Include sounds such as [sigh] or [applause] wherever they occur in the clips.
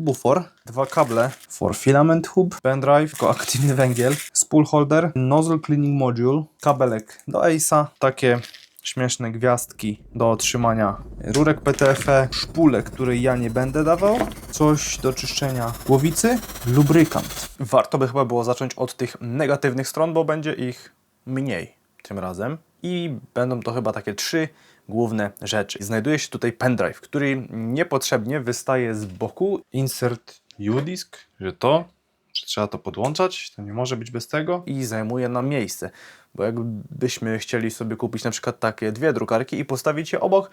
bufor, dwa kable for filament hub, pendrive, aktywny węgiel, spool holder, nozzle cleaning module, kabelek do ACE'a, takie śmieszne gwiazdki do otrzymania rurek PTFE, szpulek, której ja nie będę dawał, coś do czyszczenia głowicy, lubrykant. Warto by chyba było zacząć od tych negatywnych stron, bo będzie ich mniej tym razem i będą to chyba takie trzy główne rzeczy. Znajduje się tutaj pendrive, który niepotrzebnie wystaje z boku. Insert U-disk, że to, że trzeba to podłączać, to nie może być bez tego i zajmuje nam miejsce. Bo jakbyśmy chcieli sobie kupić na przykład takie dwie drukarki i postawić je obok,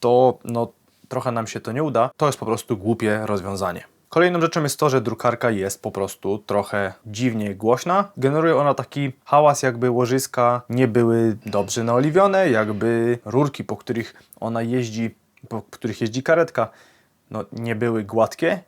to no, trochę nam się to nie uda. To jest po prostu głupie rozwiązanie. Kolejną rzeczą jest to, że drukarka jest po prostu trochę dziwnie głośna. Generuje ona taki hałas, jakby łożyska nie były dobrze naoliwione, jakby rurki, po których ona jeździ, po których jeździ karetka, no, nie były gładkie.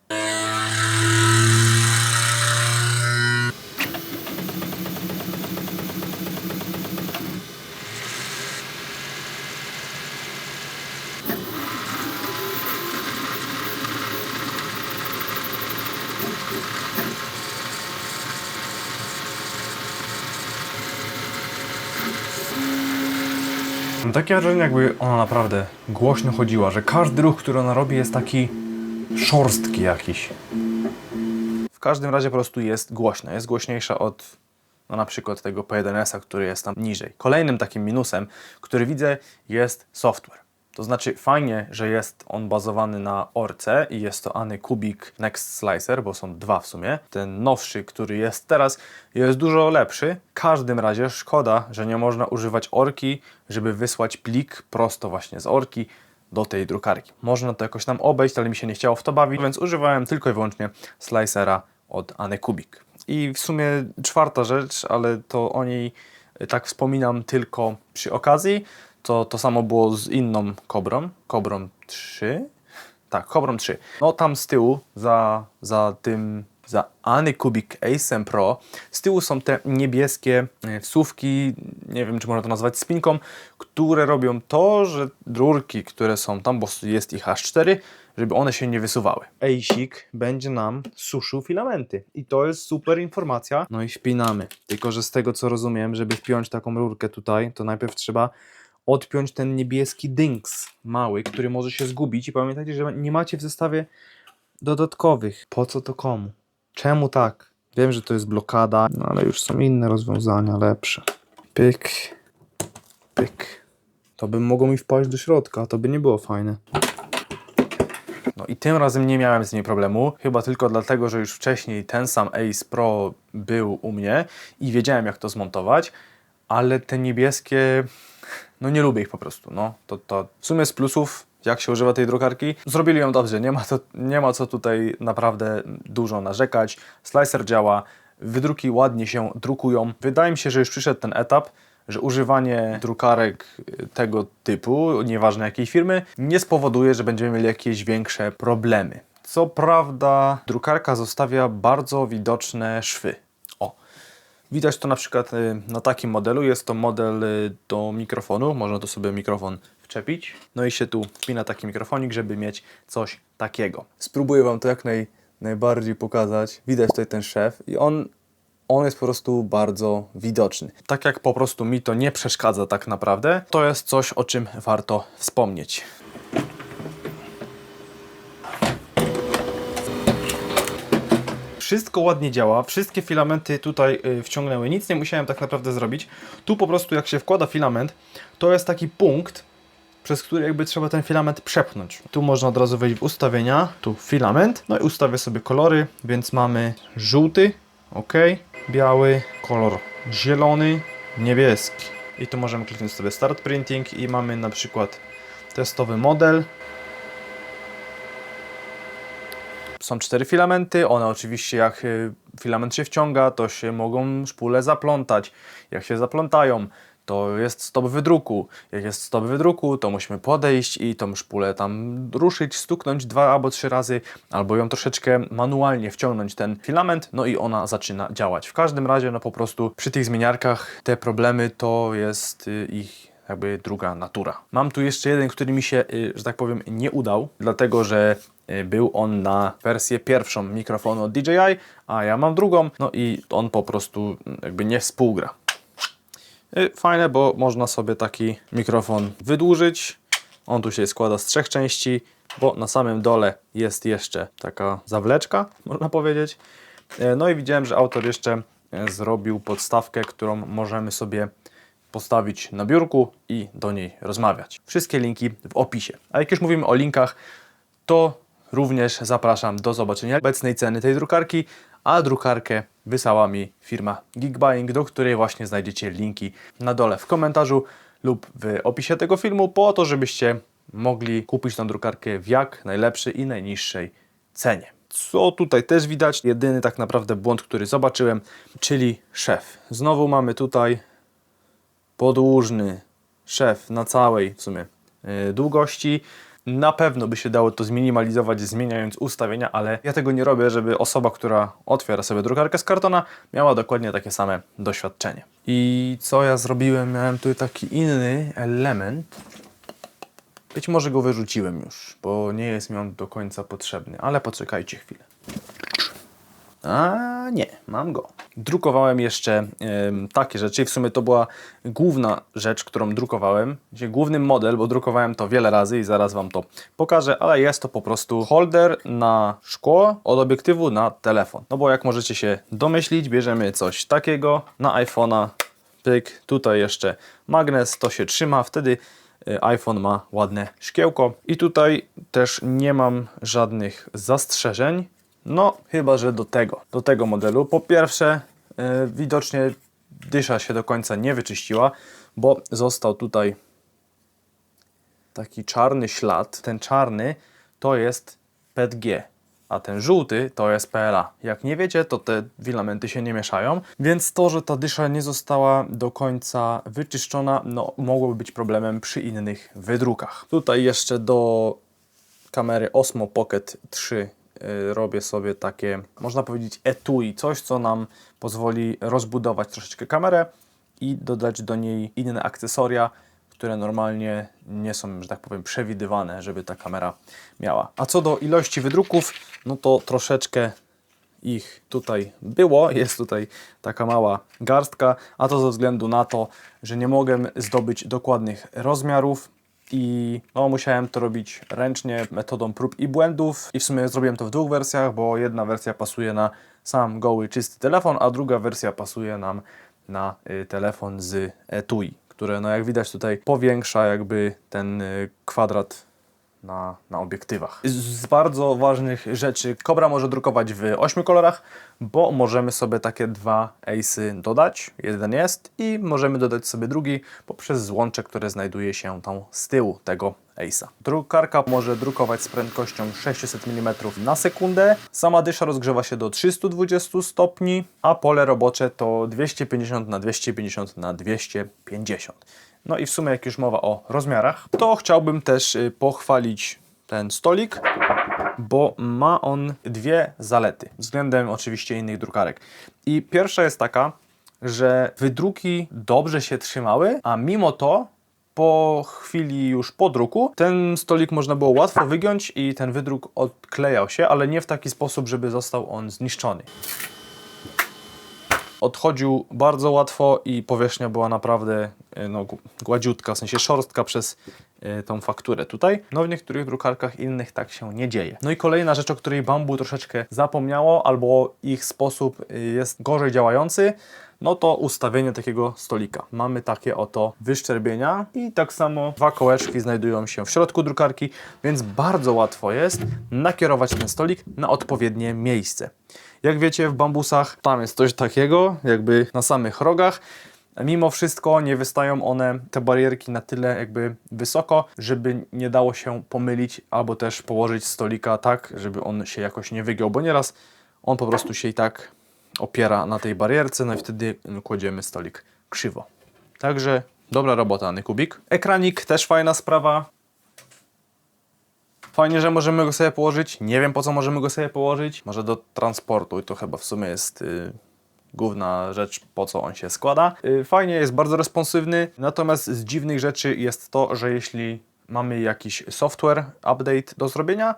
Mam takie wrażenie, jakby ona naprawdę głośno chodziła, że każdy ruch, który ona robi, jest taki szorstki jakiś. W każdym razie po prostu jest głośna. Jest głośniejsza od no na przykład tego P1S-a, który jest tam niżej. Kolejnym takim minusem, który widzę, jest software. To znaczy fajnie, że jest on bazowany na Orce i jest to Anycubic Next Slicer, bo są dwa w sumie. Ten nowszy, który jest teraz, jest dużo lepszy. W każdym razie szkoda, że nie można używać Orki, żeby wysłać plik prosto właśnie z Orki do tej drukarki. Można to jakoś tam obejść, ale mi się nie chciało w to bawić, więc używałem tylko i wyłącznie Slicera od Anycubic. I w sumie czwarta rzecz, ale to o niej tak wspominam tylko przy okazji, to to samo było z inną Kobrą, Kobrą 3. Tak, Kobrą 3. No tam z tyłu, za, za tym, za Anycubic Asem Pro, z tyłu są te niebieskie e, wsówki, nie wiem czy można to nazwać spinką, które robią to, że rurki, które są tam, bo jest ich aż 4, żeby one się nie wysuwały. Ejsik będzie nam suszył filamenty. I to jest super informacja. No i wpinamy. Tylko, że z tego co rozumiem, żeby wpiąć taką rurkę tutaj, to najpierw trzeba odpiąć ten niebieski dynks mały, który może się zgubić i pamiętajcie, że nie macie w zestawie dodatkowych. Po co to komu? Czemu tak? Wiem, że to jest blokada, no ale już są inne rozwiązania, lepsze. Pyk, pyk. To by mogło mi wpaść do środka, to by nie było fajne. No i tym razem nie miałem z nim problemu, chyba tylko dlatego, że już wcześniej ten sam Ace Pro był u mnie i wiedziałem jak to zmontować, ale te niebieskie, no nie lubię ich po prostu, no. To, to w sumie z plusów, jak się używa tej drukarki, zrobili ją dobrze, nie ma, to, nie ma co tutaj naprawdę dużo narzekać. Slicer działa, wydruki ładnie się drukują. Wydaje mi się, że już przyszedł ten etap, że używanie drukarek tego typu, nieważne jakiej firmy, nie spowoduje, że będziemy mieli jakieś większe problemy. Co prawda, drukarka zostawia bardzo widoczne szwy. Widać to na przykład y, na takim modelu. Jest to model y, do mikrofonu. Można tu sobie mikrofon wczepić. No i się tu wpina taki mikrofonik, żeby mieć coś takiego. Spróbuję Wam to jak naj, najbardziej pokazać. Widać tutaj ten szef i on on jest po prostu bardzo widoczny. Tak jak po prostu mi to nie przeszkadza tak naprawdę, to jest coś, o czym warto wspomnieć. Wszystko ładnie działa, wszystkie filamenty tutaj y, wciągnęły, nic nie musiałem tak naprawdę zrobić. Tu po prostu jak się wkłada filament, to jest taki punkt, przez który jakby trzeba ten filament przepchnąć. Tu można od razu wejść w ustawienia, tu filament, no i ustawię sobie kolory, więc mamy żółty, ok, biały, kolor zielony, niebieski. I tu możemy kliknąć sobie Start Printing i mamy na przykład testowy model. Są cztery filamenty, one oczywiście jak y, filament się wciąga, to się mogą szpule zaplątać. Jak się zaplątają, to jest stop wydruku. Jak jest stop wydruku, to musimy podejść i tą szpulę tam ruszyć, stuknąć dwa albo trzy razy, albo ją troszeczkę manualnie wciągnąć ten filament, no i ona zaczyna działać. W każdym razie, no po prostu przy tych zmieniarkach te problemy to jest y, ich jakby druga natura. Mam tu jeszcze jeden, który mi się, y, że tak powiem, nie udał, dlatego że był on na wersję pierwszą mikrofonu od DJI, a ja mam drugą, no i on po prostu mm, jakby nie współgra. Y, Fajne, bo można sobie taki mikrofon wydłużyć. On tu się składa z trzech części, bo na samym dole jest jeszcze taka zawleczka, można powiedzieć. E, No i widziałem, że autor jeszcze e, zrobił podstawkę, którą możemy sobie postawić na biurku i do niej rozmawiać. Wszystkie linki w opisie. A jak już mówimy o linkach, to również zapraszam do zobaczenia obecnej ceny tej drukarki, a drukarkę wysłała mi firma Geekbuying, do której właśnie znajdziecie linki na dole w komentarzu lub w opisie tego filmu, po to, żebyście mogli kupić tą drukarkę w jak najlepszej i najniższej cenie. Co tutaj też widać, jedyny tak naprawdę błąd, który zobaczyłem, czyli szef. Znowu mamy tutaj podłużny szef na całej w sumie yy, długości. Na pewno by się dało to zminimalizować zmieniając ustawienia, ale ja tego nie robię, żeby osoba, która otwiera sobie drukarkę z kartona, miała dokładnie takie same doświadczenie. I co ja zrobiłem? Miałem tu taki inny element. Być może go wyrzuciłem już, bo nie jest mi on do końca potrzebny, ale poczekajcie chwilę. A nie, mam go. Drukowałem jeszcze em, takie rzeczy. W sumie to była główna rzecz, którą drukowałem. Główny model, bo drukowałem to wiele razy i zaraz Wam to pokażę, ale jest to po prostu holder na szkło od obiektywu na telefon. No bo jak możecie się domyślić, bierzemy coś takiego na iPhone'a, pyk, tutaj jeszcze magnes, to się trzyma, wtedy y, iPhone ma ładne szkiełko. I tutaj też nie mam żadnych zastrzeżeń. No, chyba że do tego, do tego modelu. Po pierwsze, y, widocznie dysza się do końca nie wyczyściła, bo został tutaj taki czarny ślad. Ten czarny to jest PETG, a ten żółty to jest PLA. Jak nie wiecie, to te filamenty się nie mieszają, więc to, że ta dysza nie została do końca wyczyszczona, no mogłoby być problemem przy innych wydrukach. Tutaj jeszcze do kamery Osmo Pocket 3 y, robię sobie takie, można powiedzieć, etui, coś co nam pozwoli rozbudować troszeczkę kamerę i dodać do niej inne akcesoria, które normalnie nie są, że tak powiem, przewidywane, żeby ta kamera miała. A co do ilości wydruków, no to troszeczkę ich tutaj było, [laughs] jest tutaj taka mała garstka, a to ze względu na to, że nie mogłem zdobyć dokładnych rozmiarów i no, musiałem to robić ręcznie metodą prób i błędów. I w sumie zrobiłem to w dwóch wersjach, bo jedna wersja pasuje na sam goły, czysty telefon, a druga wersja pasuje nam na y, telefon z etui, które no jak widać tutaj powiększa jakby ten y, kwadrat na, na obiektywach. Z, bardzo ważnych rzeczy Cobra może drukować w 8 kolorach, bo możemy sobie takie dwa ace'y dodać. Jeden jest i możemy dodać sobie drugi poprzez złącze, które znajduje się tam z tyłu tego ace'a. Drukarka może drukować z prędkością 600 mm na sekundę. Sama dysza rozgrzewa się do 320 stopni, a pole robocze to 250 na 250 na 250. No i w sumie jak już mowa o rozmiarach, to chciałbym też y, pochwalić ten stolik, bo ma on dwie zalety względem oczywiście innych drukarek. I pierwsza jest taka, że wydruki dobrze się trzymały, a mimo to po chwili już po druku ten stolik można było łatwo wygiąć i ten wydruk odklejał się, ale nie w taki sposób, żeby został on zniszczony odchodził bardzo łatwo i powierzchnia była naprawdę e, no, gładziutka, w sensie szorstka przez e, tą fakturę tutaj. No w niektórych drukarkach innych tak się nie dzieje. No i kolejna rzecz, o której Bambu troszeczkę zapomniało, albo ich sposób e, jest gorzej działający, no to ustawienie takiego stolika. Mamy takie oto wyszczerbienia i tak samo dwa kołeczki znajdują się w środku drukarki, więc bardzo łatwo jest nakierować ten stolik na odpowiednie miejsce. Jak wiecie, w bambusach tam jest coś takiego, jakby na samych rogach. Mimo wszystko nie wystają one, te barierki, na tyle jakby wysoko, żeby nie dało się pomylić, albo też położyć stolika tak, żeby on się jakoś nie wygiął, bo nieraz on po prostu się i tak opiera na tej barierce, no i wtedy kładziemy stolik krzywo. Także dobra robota, Nykubik. Ekranik też fajna sprawa. Fajnie, że możemy go sobie położyć. Nie wiem po co możemy go sobie położyć. Może do transportu i to chyba w sumie jest y, główna rzecz, po co on się składa. Y, Fajnie, jest bardzo responsywny, natomiast z dziwnych rzeczy jest to, że jeśli mamy jakiś software, update do zrobienia,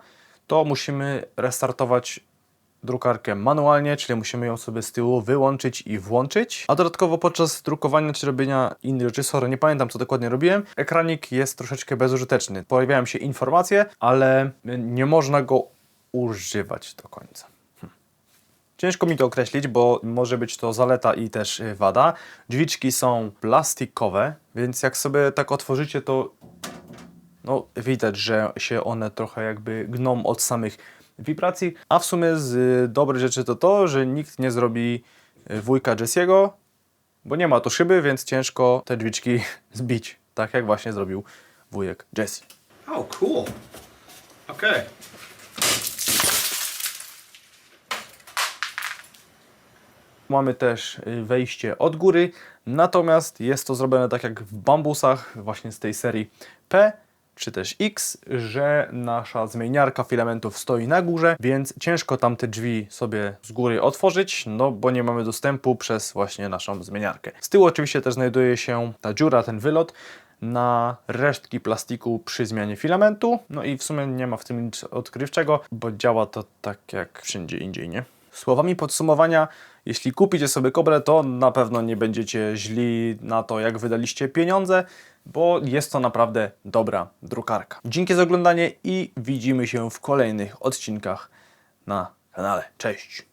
to musimy restartować drukarkę manualnie, czyli musimy ją sobie z tyłu wyłączyć i włączyć. A dodatkowo podczas drukowania czy robienia innych rzeczy, sorry, nie pamiętam co dokładnie robiłem, ekranik jest troszeczkę bezużyteczny. Pojawiają się informacje, ale nie można go używać do końca. Hm. Ciężko mi to określić, bo może być to zaleta i też y, wada. Drzwiczki są plastikowe, więc jak sobie tak otworzycie, to no, widać, że się one trochę jakby gną od samych wibracji. A w sumie z y, dobrych rzeczy to to, że nikt nie zrobi y, wujka Jesse'ego, bo nie ma tu szyby, więc ciężko te drzwiczki [laughs] zbić, tak jak właśnie zrobił wujek Jesse. Oh, cool. Okay. Mamy też y, wejście od góry, natomiast jest to zrobione tak jak w bambusach, właśnie z tej serii P czy też X, że nasza zmieniarka filamentów stoi na górze, więc ciężko tam te drzwi sobie z góry otworzyć, no bo nie mamy dostępu przez właśnie naszą zmieniarkę. Z tyłu oczywiście też znajduje się ta dziura, ten wylot na resztki plastiku przy zmianie filamentu, no i w sumie nie ma w tym nic odkrywczego, bo działa to tak jak wszędzie indziej, nie? Słowami podsumowania, jeśli kupicie sobie Kobrę, to na pewno nie będziecie źli na to, jak wydaliście pieniądze, bo jest to naprawdę dobra drukarka. Dzięki za oglądanie i widzimy się w kolejnych odcinkach na kanale. Cześć!